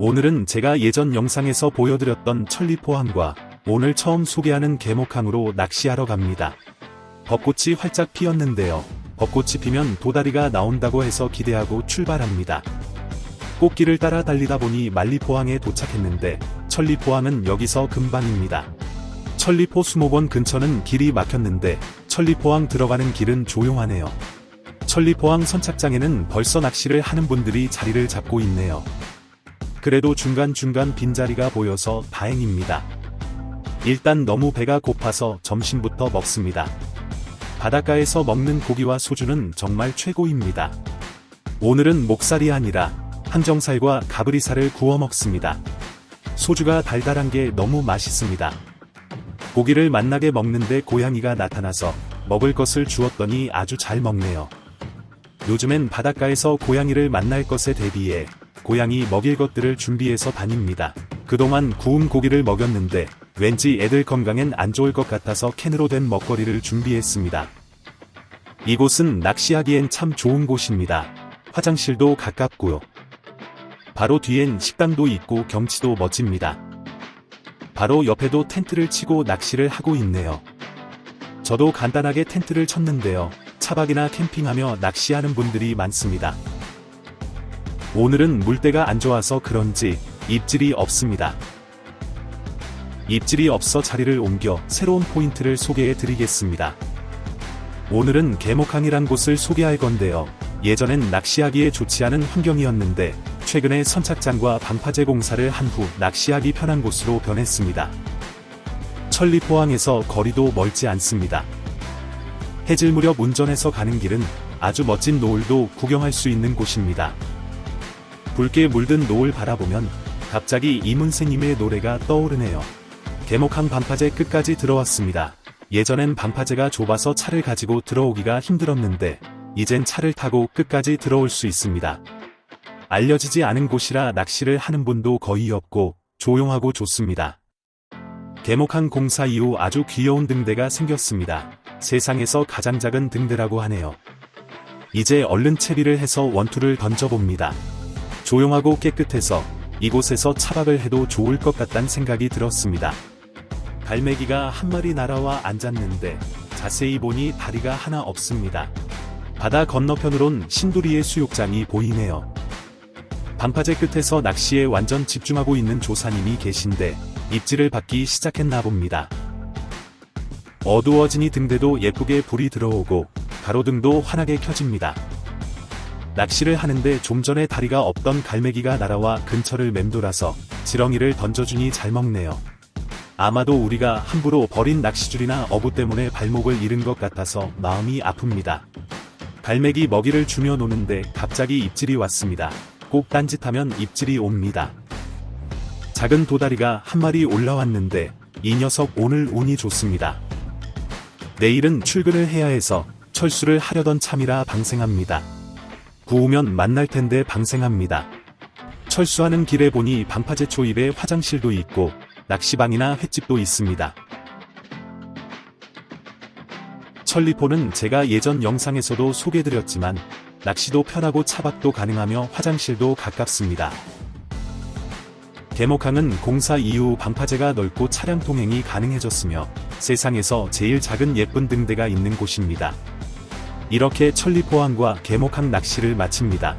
오늘은 제가 예전 영상에서 보여드렸던 천리포항과 오늘 처음 소개하는 개목항으로 낚시하러 갑니다. 벚꽃이 활짝 피었는데요. 벚꽃이 피면 도다리가 나온다고 해서 기대하고 출발합니다. 꽃길을 따라 달리다 보니 만리포항에 도착했는데 천리포항은 여기서 금방입니다. 천리포 수목원 근처는 길이 막혔는데 천리포항 들어가는 길은 조용하네요. 천리포항 선착장에는 벌써 낚시를 하는 분들이 자리를 잡고 있네요. 그래도 중간중간 빈자리가 보여서 다행입니다. 일단 너무 배가 고파서 점심부터 먹습니다. 바닷가에서 먹는 고기와 소주는 정말 최고입니다. 오늘은 목살이 아니라 항정살과 가브리살을 구워 먹습니다. 소주가 달달한 게 너무 맛있습니다. 고기를 맛나게 먹는데 고양이가 나타나서 먹을 것을 주었더니 아주 잘 먹네요. 요즘엔 바닷가에서 고양이를 만날 것에 대비해 고양이 먹일 것들을 준비해서 다닙니다. 그동안 구운 고기를 먹였는데 왠지 애들 건강엔 안 좋을 것 같아서 캔으로 된 먹거리를 준비했습니다. 이곳은 낚시하기엔 참 좋은 곳입니다. 화장실도 가깝고요. 바로 뒤엔 식당도 있고 경치도 멋집니다. 바로 옆에도 텐트를 치고 낚시를 하고 있네요. 저도 간단하게 텐트를 쳤는데요. 차박이나 캠핑하며 낚시하는 분들이 많습니다. 오늘은 물때가 안 좋아서 그런지 입질이 없습니다. 입질이 없어 자리를 옮겨 새로운 포인트를 소개해 드리겠습니다. 오늘은 개목항이란 곳을 소개할 건데요. 예전엔 낚시하기에 좋지 않은 환경이었는데 최근에 선착장과 방파제 공사를 한 후 낚시하기 편한 곳으로 변했습니다. 천리포항에서 거리도 멀지 않습니다. 해질 무렵 운전해서 가는 길은 아주 멋진 노을도 구경할 수 있는 곳입니다. 붉게 물든 노을 바라보면 갑자기 이문세님의 노래가 떠오르네요. 개목항 반파제 끝까지 들어왔습니다. 예전엔 반파제가 좁아서 차를 가지고 들어오기가 힘들었는데 이젠 차를 타고 끝까지 들어올 수 있습니다. 알려지지 않은 곳이라 낚시를 하는 분도 거의 없고 조용하고 좋습니다. 개목항 공사 이후 아주 귀여운 등대가 생겼습니다. 세상에서 가장 작은 등대라고 하네요. 이제 얼른 채비를 해서 원투를 던져봅니다. 조용하고 깨끗해서 이곳에서 차박을 해도 좋을 것 같다는 생각이 들었습니다. 갈매기가 한 마리 날아와 앉았는데 자세히 보니 다리가 하나 없습니다. 바다 건너편으론 신도리의 수욕장이 보이네요. 반파제 끝에서 낚시에 완전 집중하고 있는 조사님이 계신데 입질을 받기 시작했나 봅니다. 어두워지니 등대도 예쁘게 불이 들어오고 가로등도 환하게 켜집니다. 낚시를 하는데 좀 전에 다리가 없던 갈매기가 날아와 근처를 맴돌아서 지렁이를 던져주니 잘 먹네요. 아마도 우리가 함부로 버린 낚시줄이나 어부 때문에 발목을 잃은 것 같아서 마음이 아픕니다. 갈매기 먹이를 주며 노는데 갑자기 입질이 왔습니다. 꼭 딴짓하면 입질이 옵니다. 작은 도다리가 한 마리 올라왔는데 이 녀석 오늘 운이 좋습니다. 내일은 출근을 해야 해서 철수를 하려던 참이라 방생합니다. 구우면 만날 텐데 방생합니다. 철수하는 길에 보니 반파제 초입에 화장실도 있고 낚시방이나 횟집도 있습니다. 천리포는 제가 예전 영상에서도 소개드렸지만 낚시도 편하고 차박도 가능하며 화장실도 가깝습니다. 개목항은 공사 이후 방파제가 넓고 차량 통행이 가능해졌으며 세상에서 제일 작은 예쁜 등대가 있는 곳입니다. 이렇게 천리포항과 개목항 낚시를 마칩니다.